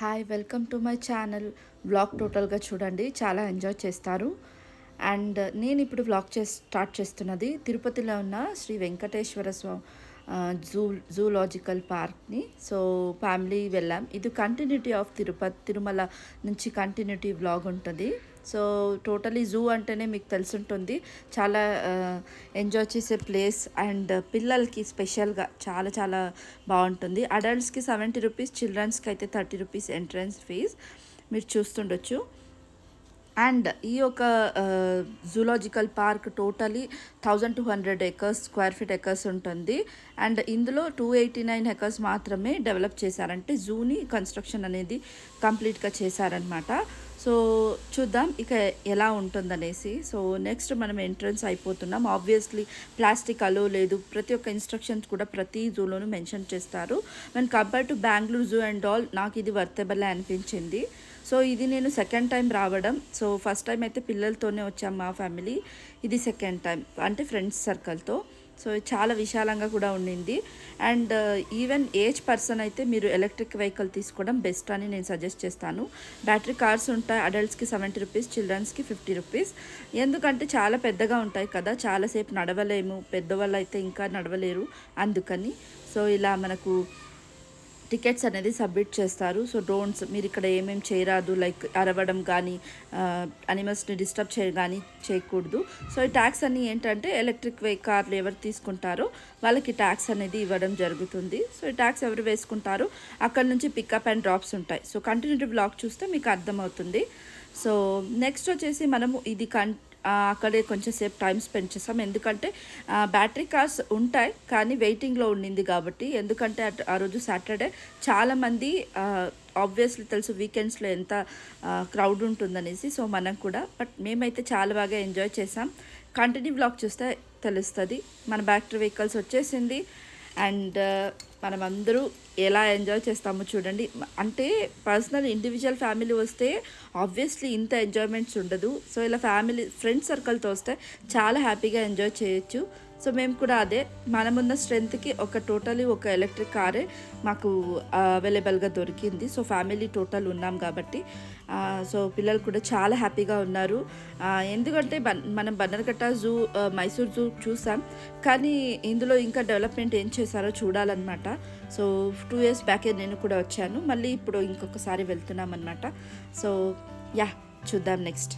Hi welcome to my channel. Vlog టోటల్గా చూడండి చాలా ఎంజాయ్ చేస్తారు. అండ్ నేను ఇప్పుడు వ్లాగ్ చే స్టార్ట్ చేస్తున్నది తిరుపతిలో ఉన్న శ్రీ వెంకటేశ్వర స్వామి జూ జూలాజికల్ పార్క్ని. సో ఫ్యామిలీ వెళ్ళాం. ఇది కంటిన్యూటీ ఆఫ్ తిరుపతి తిరుమల నుంచి కంటిన్యూటీ వ్లాగ్ ఉంటుంది. సో టోటలీ జూ అంటేనే మీకు తెలుసుంటుంది. చాలా ఎంజాయ్ చేసే ప్లేస్ అండ్ పిల్లలకి స్పెషల్గా చాలా చాలా బాగుంటుంది. అడల్ట్స్కి సెవెంటీ రూపీస్ చిల్డ్రన్స్కి అయితే థర్టీ రూపీస్ ఎంట్రన్స్ ఫీజ్. మీరు చూస్తుండొచ్చు. అండ్ ఈ యొక్క zoological park totally thousand two hundred acres square feet acres ఉంటుంది. అండ్ ఇందులో టూ ఎయిటీ నైన్ ఎకర్స్ మాత్రమే డెవలప్ చేశారంటే జూని కన్స్ట్రక్షన్ అనేది కంప్లీట్గా చేశారనమాట సో చూద్దాం ఇక ఎలా ఉంటుందనేసి. సో నెక్స్ట్ మనం ఎంట్రన్స్ అయిపోతున్నాం. ఆబ్వియస్లీ ప్లాస్టిక్ అలో లేదు. ప్రతి ఒక్క ఇన్స్ట్రక్షన్స్ కూడా ప్రతి జూలోనూ మెన్షన్ చేస్తారు. And compare to Bengaluru zoo and all నాకు ఇది వర్తబుల్ అనిపించింది. సో ఇది నేను సెకండ్ టైం రావడం. సో ఫస్ట్ టైం అయితే పిల్లలతోనే వచ్చాం మా ఫ్యామిలీ ఇది సెకండ్ టైం అంటే ఫ్రెండ్స్ సర్కిల్తో సో చాలా విశాలంగా కూడా ఉండింది. And uh, even age person అయితే మీరు ఎలక్ట్రిక్ వెహికల్ తీసుకోవడం బెస్ట్ అని నేను సజెస్ట్ చేస్తాను. బ్యాటరీ కార్స్ ఉంటాయి అడల్ట్స్కి సెవెంటీ రూపీస్ చిల్డ్రన్స్కి ఫిఫ్టీ రూపీస్. ఎందుకంటే చాలా పెద్దగా ఉంటాయి కదా చాలాసేపు నడవలేము పెద్దవాళ్ళు అయితే ఇంకా నడవలేరు అందుకని. సో ఇలా మనకు టికెట్స్ అనేది సబ్మిట్ చేస్తారు. సో డ్రోన్స్ మీరు ఇక్కడ ఏమేమి చేయరాదు లైక్ అరవడం కానీ అనిమల్స్ని డిస్టర్బ్ చేయ కానీ చేయకూడదు. సో ఈ ట్యాక్స్ అన్ని ఏంటంటే ఎలక్ట్రిక్ వే కార్లు ఎవరు తీసుకుంటారో వాళ్ళకి ట్యాక్స్ అనేది ఇవ్వడం జరుగుతుంది. సో ఈ ట్యాక్స్ ఎవరు వేసుకుంటారో అక్కడ నుంచి పికప్ అండ్ డ్రాప్స్ ఉంటాయి. సో కంటిన్యూటీ బ్లాక్ చూస్తే మీకు అర్థమవుతుంది. సో నెక్స్ట్ వచ్చేసి మనము ఇది కం అక్కడే కొంచెం సేపు టైం స్పెండ్ చేసాం ఎందుకంటే బ్యాటరీ కార్స్ ఉంటాయి కానీ వెయిటింగ్లో ఉండింది కాబట్టి ఎందుకంటే ఆ రోజు సాటర్డే చాలామంది ఆబ్వియస్లీ తెలుసు వీకెండ్స్లో ఎంత క్రౌడ్ ఉంటుందనేసి సో మనం కూడా బట్ మేమైతే చాలా బాగా ఎంజాయ్ చేసాం. కంటిన్యూ బ్లాక్ చూస్తే తెలుస్తుంది. మన బ్యాటరీ వెహికల్స్ వచ్చేసింది. అండ్ మనమందరూ ఎలా ఎంజాయ్ చేస్తామో చూడండి. అంటే పర్సనల్ ఇండివిజువల్ ఫ్యామిలీ వస్తే ఆబ్వియస్లీ ఇంత ఎంజాయ్మెంట్స్ ఉండదు. సో ఇలా ఫ్యామిలీ ఫ్రెండ్స్ సర్కిల్తో వస్తే చాలా హ్యాపీగా ఎంజాయ్ చేయొచ్చు. సో మేము కూడా అదే మనమున్న స్ట్రెంత్కి ఒక టోటలీ ఒక ఎలక్ట్రిక్ కారే మాకు అవైలబుల్గా దొరికింది. సో ఫ్యామిలీ టోటల్ ఉన్నాం కాబట్టి సో పిల్లలు కూడా చాలా హ్యాపీగా ఉన్నారు. ఎందుకంటే మనం బన్నర్ఘట్ట జూ మైసూర్ జూ చూసాం. కానీ ఇందులో ఇంకా డెవలప్మెంట్ ఏం చేశారో చూడాలన్నమాట. సో టూ ఇయర్స్ బ్యాకే నేను కూడా వచ్చాను. మళ్ళీ ఇప్పుడు ఇంకొకసారి వెళ్తున్నాం అనమాట సో యా చూద్దాం నెక్స్ట్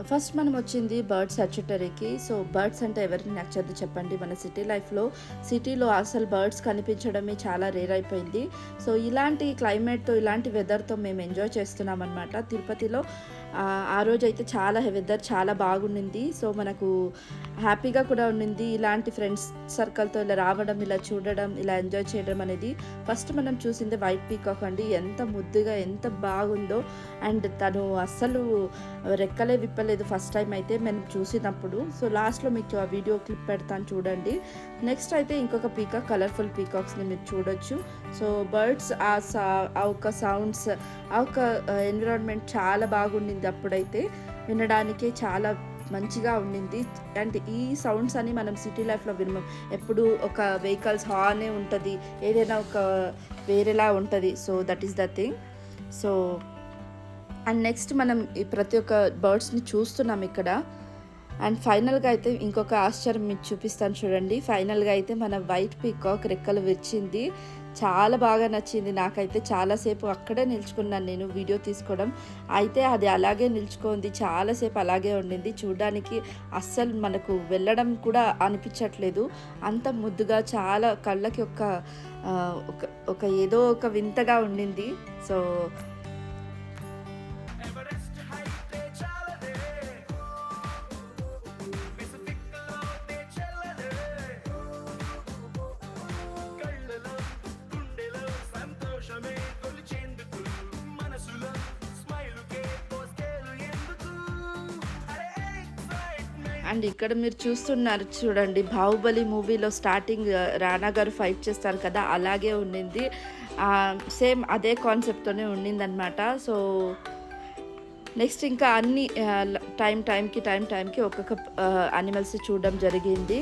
ఫస్ట్ మనం వచ్చింది బర్డ్స్ సర్చుటరీకి సో బర్డ్స్ అంటే ఎవరికి నచ్చదు చెప్పండి. మన సిటీ లైఫ్లో సిటీలో అసలు బర్డ్స్ కనిపించడమే చాలా రేర్ అయిపోయింది. సో ఇలాంటి క్లైమేట్తో ఇలాంటి వెదర్తో మేము ఎంజాయ్ చేస్తున్నాం అనమాట తిరుపతిలో ఆ రోజు అయితే చాలా వెదర్ చాలా బాగుండింది. సో మనకు హ్యాపీగా కూడా ఉండింది. ఇలాంటి ఫ్రెండ్స్ సర్కిల్తో ఇలా రావడం ఇలా చూడడం ఇలా ఎంజాయ్ చేయడం అనేది ఫస్ట్ మనం చూసింది వైట్ పీకాక్ అండి. ఎంత ముద్దుగా ఎంత బాగుందో. అండ్ తను అస్సలు రెక్కలే విప్పలేదు ఫస్ట్ టైం అయితే మనం చూసినప్పుడు. సో లాస్ట్లో మీకు ఆ వీడియో క్లిప్ పెడతాను చూడండి. నెక్స్ట్ అయితే ఇంకొక పీకాక్ కలర్ఫుల్ పీకాక్స్ని మీరు చూడొచ్చు. సో బర్డ్స్ ఆ సా ఆ ఒక సౌండ్స్ ఆ ఒక ఎన్విరాన్మెంట్ చాలా బాగుండింది. అప్పుడైతే వినడానికే చాలా మంచిగా ఉండింది. అండ్ ఈ సౌండ్స్ అని మనం సిటీ లైఫ్లో వినము. ఎప్పుడు ఒక వెహికల్స్ హార్నే ఉంటుంది ఏదైనా ఒక వేరేలా ఉంటుంది. So that is the thing so and next మనం ఈ ప్రతి ఒక్క బర్డ్స్ని చూస్తున్నాం ఇక్కడ. అండ్ ఫైనల్గా అయితే ఇంకొక ఆశ్చర్యం మీకు చూపిస్తాను చూడండి. ఫైనల్గా అయితే మన వైట్ పీకాక్ రెక్కలు విరిచింది. చాలా బాగా నచ్చింది. నాకైతే చాలాసేపు అక్కడే నిల్చుకున్నాను నేను వీడియో తీసుకోవడం. అయితే అది అలాగే నిల్చుకుంది చాలాసేపు అలాగే ఉండింది. చూడడానికి అస్సలు మనకు వెళ్ళడం కూడా అనిపించట్లేదు. అంత ముద్దుగా చాలా కళ్ళకి ఒక ఒక ఒక ఏదో ఒక వింతగా ఉండింది. సో అండ్ ఇక్కడ మీరు చూస్తున్నారు చూడండి బాహుబలి మూవీలో స్టార్టింగ్ రానా గారు ఫైట్ చేస్తారు కదా అలాగే ఉండింది. సేమ్ అదే కాన్సెప్ట్తోనే ఉండిందనమాట సో నెక్స్ట్ ఇంకా అన్ని టైం టైంకి టైం టైంకి ఒక్కొక్క అనిమల్స్ చూడడం జరిగింది.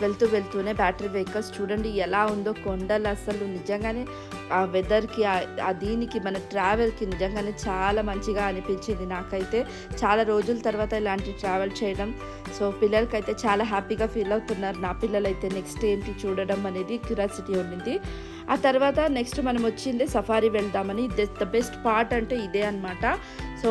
వెళ్తూ వెళ్తూనే బ్యాటరీ వెహికల్స్ చూడండి ఎలా ఉందో కొండలు అసలు నిజంగానే ఆ వెదర్కి ఆ దీనికి మన ట్రావెల్కి నిజంగానే చాలా మంచిగా అనిపించింది నాకైతే. చాలా రోజుల తర్వాత ఇలాంటి ట్రావెల్ చేయడం. సో పిల్లలకైతే చాలా హ్యాపీగా ఫీల్ అవుతున్నారు. నా పిల్లలైతే నెక్స్ట్ ఏంటి చూడడం అనేది క్యూరియాసిటీ ఉండింది. ఆ తర్వాత నెక్స్ట్ మనం వచ్చింది సఫారీ వెళ్దామని. ద బెస్ట్ పార్ట్ అంటే ఇదే అనమాట సో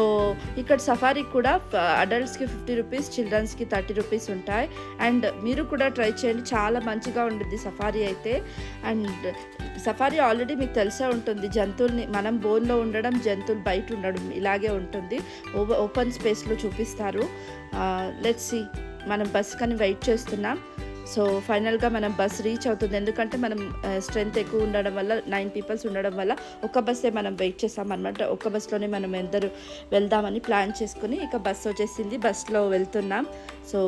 ఇక్కడ సఫారీ కూడా అడల్ట్స్కి ఫిఫ్టీ రూపీస్ చిల్డ్రన్స్కి థర్టీ రూపీస్ ఉంటాయి. అండ్ మీరు కూడా ట్రై చేయండి. చాలా మంచిగా ఉంటుంది సఫారీ అయితే. అండ్ సఫారీ ఆల్రెడీ మీకు తెలిసే ఉంటుంది. జంతువుల్ని మనం బోన్లో ఉండడం జంతువులు బయట ఉండడం ఇలాగే ఉంటుంది. ఓపెన్ స్పేస్లో చూపిస్తారు. లెట్స్ సి మనం బస్ కానీ వెయిట్ చేస్తున్నాం. సో ఫైనల్గా మనం బస్ రీచ్ అవుతుంది. ఎందుకంటే మనం స్ట్రెంత్ ఎక్కువ ఉండడం వల్ల నైన్ పీపుల్స్ ఉండడం వల్ల ఒక బస్సే మనం వెయిట్ చేస్తామన్నమాట. ఒక బస్సులోనే మనం ఎందరు వెళ్దామని ప్లాన్ చేసుకుని ఇక బస్ వచ్చేసింది. బస్లో వెళ్తున్నాం. సో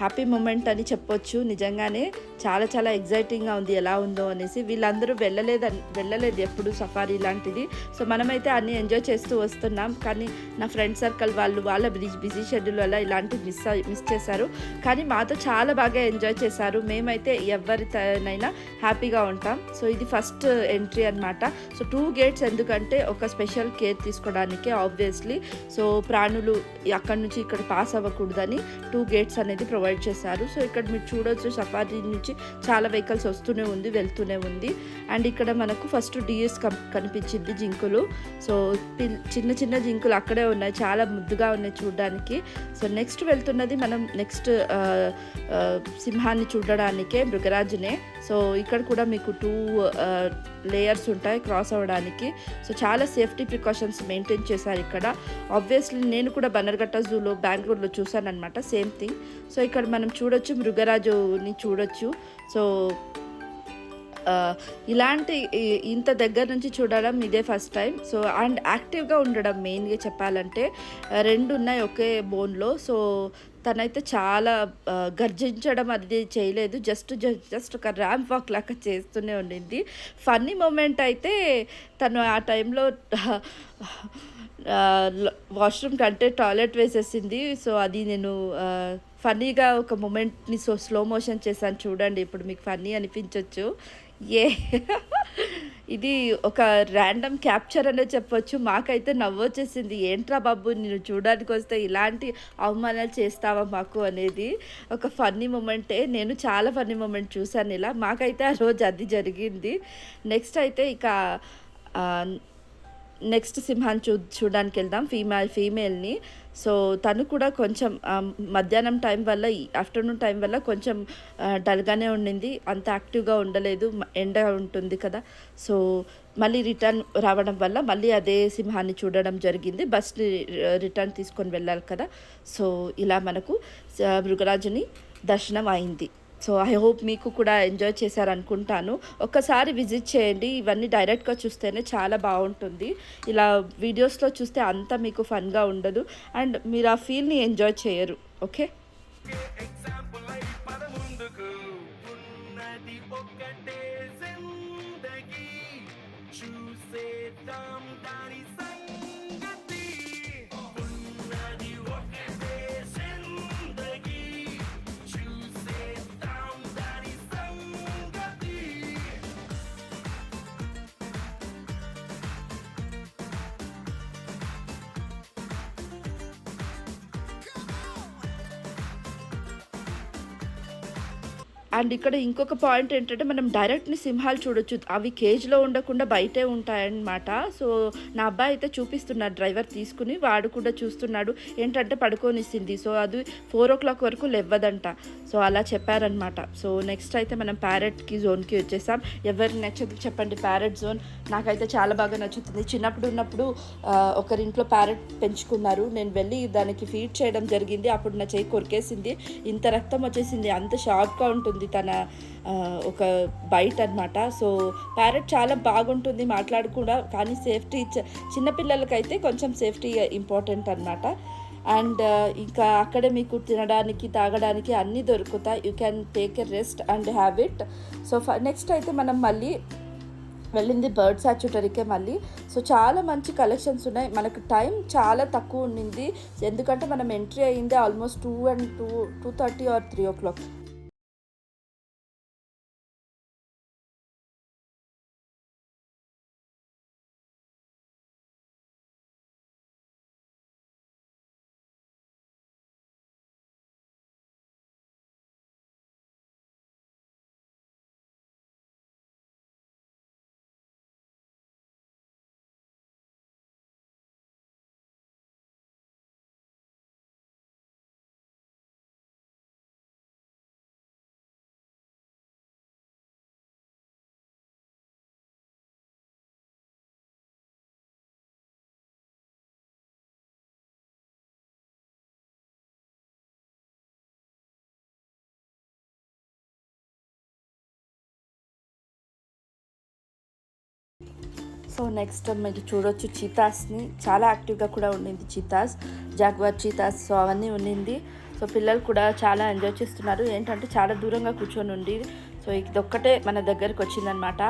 హ్యాపీ మూమెంట్ అని చెప్పొచ్చు. నిజంగానే చాలా చాలా ఎగ్జైటింగ్గా ఉంది. ఎలా ఉందో అనేసి వీళ్ళందరూ వెళ్ళలేదు వెళ్ళలేదు ఎప్పుడు సఫారీ లాంటిది. సో మనమైతే అన్ని ఎంజాయ్ చేస్తూ వస్తున్నాం. కానీ నా ఫ్రెండ్ సర్కిల్ వాళ్ళు వాళ్ళ బిజీ బిజీ షెడ్యూల్ వల్ల ఇలాంటివి మిస్ మిస్ చేశారు. కానీ మాతో చాలా బాగా ఎంజాయ్ చేశారు. మేమైతే ఎవరితోనైనా హ్యాపీగా ఉంటాం. సో ఇది ఫస్ట్ ఎంట్రీ అన్నమాట. సో టూ గేట్స్ ఎందుకంటే ఒక స్పెషల్ కేర్ తీసుకోవడానికి ఆబ్వియస్లీ. సో ప్రాణులు అక్కడ నుంచి ఇక్కడ పాస్ అవ్వకూడదని టూ గేట్స్ అనేది ప్రొవైడ్ చేశారు. సో ఇక్కడ మీరు చూడొచ్చు సఫారీ నుంచి చాలా వెహికల్స్ వస్తూనే ఉంది వెళ్తూనే ఉంది. అండ్ ఇక్కడ మనకు ఫస్ట్ డిఎస్ కనిపించింది జింకులు. సో పిల్- చిన్న చిన్న జింకులు అక్కడే ఉన్నాయి చాలా ముద్దుగా ఉన్నాయి చూడడానికి. సో నెక్స్ట్ వెళ్తున్నది మనం నెక్స్ట్ సింహాన్ని చూడడానికే మృగరాజునే. సో ఇక్కడ కూడా మీకు టూ లేయర్స్ ఉంటాయి క్రాస్ అవ్వడానికి. సో చాలా సేఫ్టీ ప్రికాషన్స్ మెయింటైన్ చేశారు ఇక్కడ. ఆబ్వియస్లీ నేను కూడా బనర్ఘట్ట జూలో బెంగళూరులో చూసాను అనమాట సేమ్ థింగ్ సో ఇక్కడ మనం చూడొచ్చు మృగరాజుని చూడొచ్చు. సో ఇలాంటి ఇంత దగ్గర నుంచి చూడడం ఇదే ఫస్ట్ టైం సో అండ్ యాక్టివ్గా ఉండడం మెయిన్గా చెప్పాలంటే రెండు ఉన్నాయి ఒకే బోన్లో సో తనైతే చాలా గర్జించడం అది చేయలేదు. జస్ట్ జస్ట్ ఒక ర్యాంప్ వాక్ లాగా చేస్తూనే ఉండింది. ఫన్నీ మూమెంట్ అయితే తను ఆ టైంలో వాష్రూమ్ కంటే టాయిలెట్ వేసేసింది. సో అది నేను ఫన్నీగా ఒక మూమెంట్ని సో స్లో మోషన్ చేశాను. చూడండి ఇప్పుడు మీకు ఫన్నీ అనిపించవచ్చు ఏ. ఇది ఒక ర్యాండమ్ క్యాప్చర్ అనే చెప్పొచ్చు. మాకైతే నవ్వొచ్చేసింది ఏంట్రా బాబు నేను చూడడానికి వస్తే ఇలాంటి అవమానాలు చేస్తావా మాకు అనేది ఒక ఫన్నీ మూమెంటే నేను చాలా ఫన్నీ మూమెంట్ చూశాను ఇలా. మాకైతే ఆ రోజు అది జరిగింది. నెక్స్ట్ అయితే ఇక నెక్స్ట్ సింహాన్ని చూ చూడడానికి వెళ్దాం ఫీమేల్ ఫీమేల్ని. సో తను కూడా కొంచెం మధ్యాహ్నం టైం వల్ల ఆఫ్టర్నూన్ టైం వల్ల కొంచెం డల్గానే ఉండింది. అంత యాక్టివ్గా ఉండలేదు ఎండ ఉంటుంది కదా. సో మళ్ళీ రిటర్న్ రావడం వల్ల మళ్ళీ అదే సింహాన్ని చూడడం జరిగింది. బస్ని రిటర్న్ తీసుకొని వెళ్ళాలి కదా. సో ఇలా మనకు మృగరాజుని దర్శనం అయింది. సో ఐ హోప్ మీకు కూడా ఎంజాయ్ చేశారనుకుంటాను. ఒక్కసారి విజిట్ చేయండి. ఇవన్నీ డైరెక్ట్గా చూస్తేనే చాలా బాగుంటుంది. ఇలా వీడియోస్లో చూస్తే అంత మీకు ఫన్గా ఉండదు. అండ్ మీరు ఆ ఫీల్ని ఎంజాయ్ చేయరు. ఓకే? అండ్ ఇక్కడ ఇంకొక పాయింట్ ఏంటంటే మనం డైరెక్ట్ని సింహాలు చూడొచ్చు. అవి కేజ్లో ఉండకుండా బయటే ఉంటాయన్నమాట. సో నా అబ్బాయి అయితే చూపిస్తున్నాడు డ్రైవర్ తీసుకుని వాడు కూడా చూస్తున్నాడు. ఏంటంటే పడుకోనిస్తుంది సో అది ఫోర్ ఓ క్లాక్ వరకు లేవ్వదంట. సో అలా చెప్పారనమాట సో నెక్స్ట్ అయితే మనం ప్యారెట్కి జోన్కి వచ్చేసాం. ఎవరికి నచ్చదు చెప్పండి ప్యారెట్ జోన్ నాకైతే చాలా బాగా నచ్చుతుంది. చిన్నప్పుడు ఉన్నప్పుడు ఒకరింట్లో ప్యారెట్ పెంచుకున్నారు. నేను వెళ్ళి దానికి ఫీడ్ చేయడం జరిగింది. అప్పుడు నా చేయి కొరికేసింది. ఇంత రక్తం వచ్చేసింది. అంత షార్ప్గా ఉంటుంది. తన ఒక బైట్ అన్నమాట. సో ప్యారెట్ చాలా బాగుంటుంది మాట్లాడకుండా కానీ సేఫ్టీ చిన్నపిల్లలకైతే కొంచెం సేఫ్టీ ఇంపార్టెంట్ అనమాట అండ్ ఇంకా అక్కడే మీకు తినడానికి తాగడానికి అన్నీ దొరుకుతాయి. You can take a rest and have it. So next అయితే మనం మళ్ళీ వెళ్ళింది బర్డ్ సాచ్యుటరీకే మళ్ళీ. సో చాలా మంచి కలెక్షన్స్ ఉన్నాయి. మనకు టైం చాలా తక్కువ ఉండింది. ఎందుకంటే మనం ఎంట్రీ అయ్యింది almost two and two two thirty or three o'clock. So next మీరు చూడొచ్చు చీతాస్ని. చాలా యాక్టివ్గా కూడా ఉండింది చీతాస్. జాగ్వార్ చీతాస్ సో అవన్నీ ఉండింది. సో పిల్లలు కూడా చాలా ఎంజాయ్ చేస్తున్నారు. ఏంటంటే చాలా దూరంగా కూర్చొని ఉండి సో ఇదొక్కటే మన దగ్గరకు వచ్చిందనమాట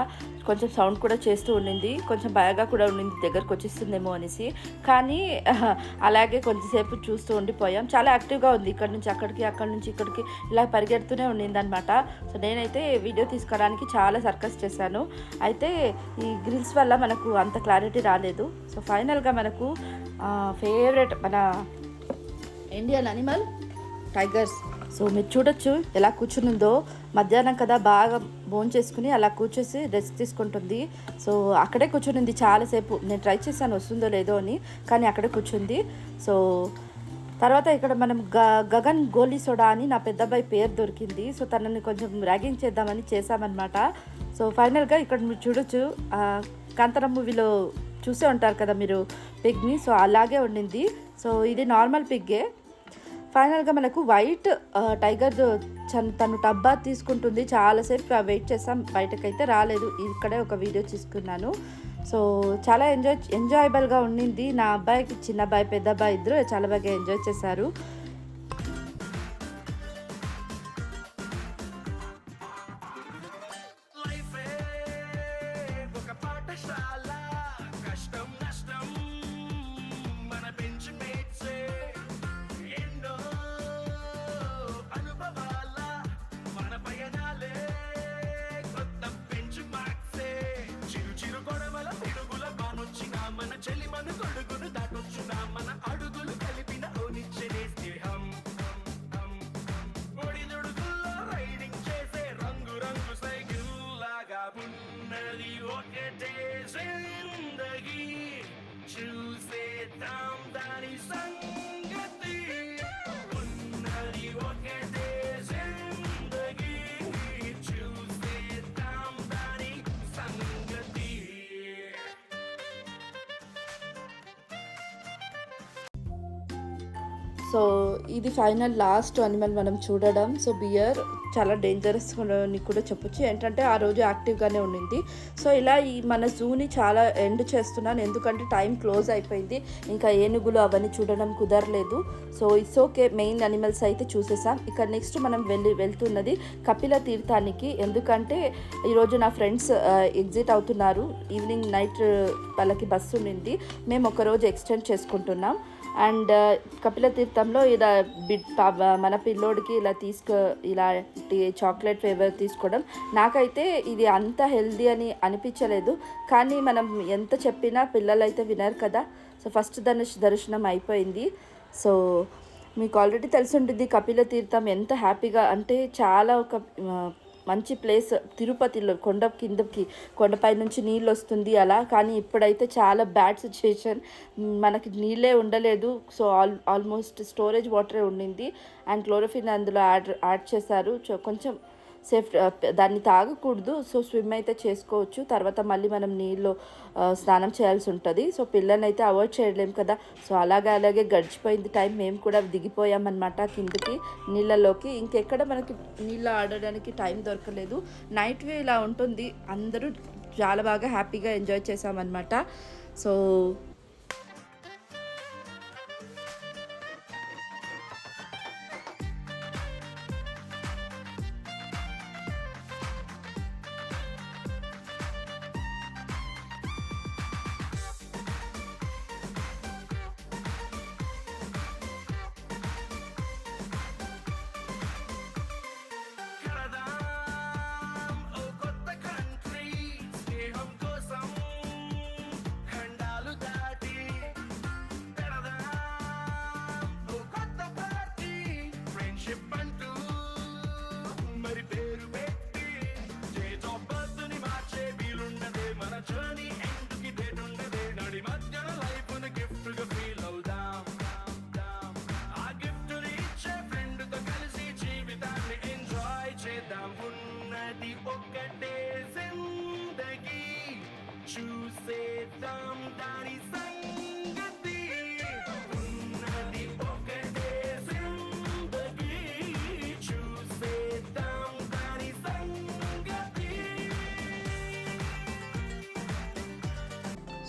కొంచెం సౌండ్ కూడా చేస్తూ ఉండింది. కొంచెం భయగా కూడా ఉండింది దగ్గరకు వచ్చేస్తుందేమో అనేసి. కానీ అలాగే కొంచెంసేపు చూస్తూ ఉండిపోయాం. చాలా యాక్టివ్గా ఉంది. ఇక్కడ నుంచి అక్కడికి అక్కడి నుంచి ఇక్కడికి ఇలా పరిగెడుతూనే ఉండింది అనమాట సో నేనైతే వీడియో తీసుకోవడానికి చాలా సర్కస్ చేశాను. అయితే ఈ గ్రిల్స్ వల్ల మనకు అంత క్లారిటీ రాలేదు. సో ఫైనల్గా మనకు ఫేవరెట్ మన ఇండియన్ అనిమల్ టైగర్స్. సో మీరు చూడొచ్చు ఎలా కూర్చునుందో. మధ్యాహ్నం కదా బాగా బోన్ చేసుకుని అలా కూర్చేసి రెస్ట్ తీసుకుంటుంది. సో అక్కడే కూర్చునింది చాలాసేపు. నేను ట్రై చేశాను వస్తుందో లేదో అని కానీ అక్కడే కూర్చుంది. సో తర్వాత ఇక్కడ మనం గ గగన్ గోలీ సోడా అని నా పెద్దబ్బాయి పేరు దొరికింది. సో తనని కొంచెం ర్యాగింగ్ చేద్దామని చేశామన్నమాట. సో ఫైనల్గా ఇక్కడ మీరు చూడొచ్చు కాంతరం మూవీలో చూసే ఉంటారు కదా మీరు పిగ్ని. సో అలాగే ఉండింది. సో ఇది నార్మల్ పిగ్గే. ఫైనల్గా మనకు వైట్ టైగర్ చన్- తను టబ్బా తీసుకుంటుంది. చాలాసేపు వెయిట్ చేస్తాం. బయటకైతే రాలేదు. ఇక్కడే ఒక వీడియో తీసుకున్నాను సో చాలా ఎంజాయ్ ఎంజాయబుల్గా ఉండింది. నా అబ్బాయికి చిన్న అబ్బాయి పెద్ద అబ్బాయి ఇద్దరు చాలా బాగా ఎంజాయ్ చేశారు. సంగతి ఉన్నది ఒకటే జిందగీ దాని సంగతి సో ఇది ఫైనల్ లాస్ట్ అనిమల్ మనం చూడడం. సో బియర్ చాలా డేంజరస్ అని కూడా చెప్పొచ్చు. ఏంటంటే ఆ రోజు యాక్టివ్గానే ఉండింది. సో ఇలా ఈ మన జూని చాలా ఎండ్ చేస్తున్నాను. ఎందుకంటే టైం క్లోజ్ అయిపోయింది. ఇంకా ఏనుగులు అవన్నీ చూడడం కుదరలేదు. So it's okay main animals అయితే చూసేసాం. ఇక నెక్స్ట్ మనం వెళ్ళి వెళ్తున్నది కపిల తీర్థానికి. ఎందుకంటే ఈరోజు నా ఫ్రెండ్స్ ఎగ్జిట్ అవుతున్నారు. ఈవినింగ్ నైట్ వాళ్ళకి బస్సు ఉండింది. మేము ఒకరోజు ఎక్స్టెండ్ చేసుకుంటున్నాం. అండ్ కపిల తీర్థంలో ఇలా బిడ్ పా- మన పిల్లోడికి ఇలా తీసుకో ఇలా చాక్లెట్ ఫ్లేవర్ తీసుకోవడం. నాకైతే ఇది అంత హెల్దీ అని అనిపించలేదు. కానీ మనం ఎంత చెప్పినా పిల్లలు అయితే వినరు కదా. సో ఫస్ట్ ధనుష్ దర్శనం అయిపోయింది. సో మీకు ఆల్రెడీ తెలిసి ఉంటుంది కపిల తీర్థం ఎంత హ్యాపీగా అంటే చాలా ఒక మంచి ప్లేస్ తిరుపతిలో కొండ కిందకి కొండపై నుంచి నీళ్ళు వస్తుంది అలా. కానీ ఇప్పుడైతే చాలా బ్యాడ్ సిచ్యుయేషన్. మనకి నీళ్ళే ఉండలేదు. సో ఆల్ ఆల్మోస్ట్ స్టోరేజ్ వాటరే ఉండింది. అండ్ క్లోరోఫిన్ అందులో యాడ్ యాడ్ చేశారు. చో- కొంచెం సేఫ్ దాన్ని తాగకూడదు. సో స్విమ్ అయితే చేసుకోవచ్చు. తర్వాత మళ్ళీ మనం నీళ్ళు స్నానం చేయాల్సి ఉంటుంది. సో పిల్లల్ని అయితే అవాయిడ్ చేయలేము కదా. సో అలాగే అలాగే గడిచిపోయింది టైం. మేము కూడా దిగిపోయామన్నమాట కిందకి నీళ్ళలోకి. ఇంకెక్కడ మనకి నీళ్ళు ఆడడానికి టైం దొరకలేదు. నైట్ వ్యూ ఇలా ఉంటుంది. అందరూ చాలా బాగా హ్యాపీగా ఎంజాయ్ చేసామన్నమాట సో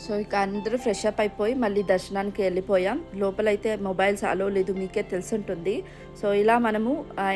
సో ఇక అందరూ ఫ్రెష్ అప్ అయిపోయి మళ్ళీ దర్శనానికి వెళ్ళిపోయాం. లోపలైతే మొబైల్స్ అలో లేదు మీకే తెలుసుంటుంది. సో ఇలా మనము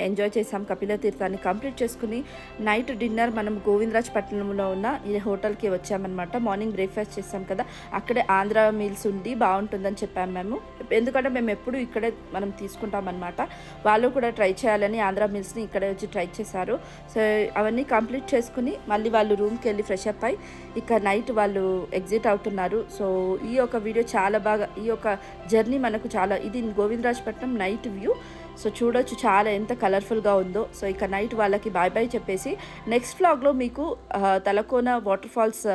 ఎంజాయ్ చేసాం కపిల తీర్థాన్ని కంప్లీట్ చేసుకుని నైట్ డిన్నర్ మనం గోవిందరాజ్ పట్టణంలో ఉన్న ఈ హోటల్కి వచ్చామన్నమాట. మార్నింగ్ బ్రేక్ఫాస్ట్ చేసాం కదా అక్కడే ఆంధ్ర మీల్స్ ఉంది బాగుంటుందని చెప్పాము మేము. ఎందుకంటే మేము ఎప్పుడు ఇక్కడే మనం తీసుకుంటామన్నమాట. వాళ్ళు కూడా ట్రై చేయాలని ఆంధ్ర మీల్స్ని ఇక్కడే వచ్చి ట్రై చేశారు. సో అవన్నీ కంప్లీట్ చేసుకుని మళ్ళీ వాళ్ళు రూమ్కి వెళ్ళి ఫ్రెష్ అప్ అయి ఇక నైట్ వాళ్ళు ఎగ్జిట్ అవుతున్నారు. సో ఈ యొక్క వీడియో చాలా బాగా ఈ యొక్క జర్నీ మనకు చాలా ఇది గోవిందరాజపట్నం నైట్ వ్యూ. సో చూడొచ్చు చాలా ఎంత కలర్ఫుల్గా ఉందో. సో ఇక నైట్ వాళ్ళకి బాయ్ బాయ్ చెప్పేసి నెక్స్ట్ వ్లాగ్లో మీకు తలకోన వాటర్ ఫాల్స్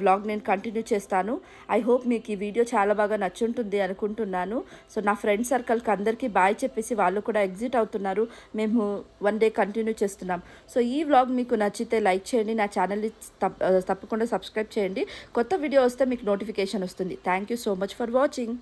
వ్లాగ్ నేను కంటిన్యూ చేస్తాను. ఐ హోప్ మీకు ఈ వీడియో చాలా బాగా నచ్చుంటుంది అనుకుంటున్నాను. సో నా ఫ్రెండ్ సర్కిల్కి అందరికీ బాయ్ చెప్పేసి వాళ్ళు కూడా ఎగ్జిట్ అవుతున్నారు. మేము వన్ డే కంటిన్యూ చేస్తున్నాం. సో ఈ వ్లాగ్ మీకు నచ్చితే లైక్ చేయండి. నా ఛానల్ని తప్ తప్పకుండా సబ్స్క్రైబ్ చేయండి. కొత్త వీడియో వస్తే మీకు నోటిఫికేషన్ వస్తుంది. Thank you so much for watching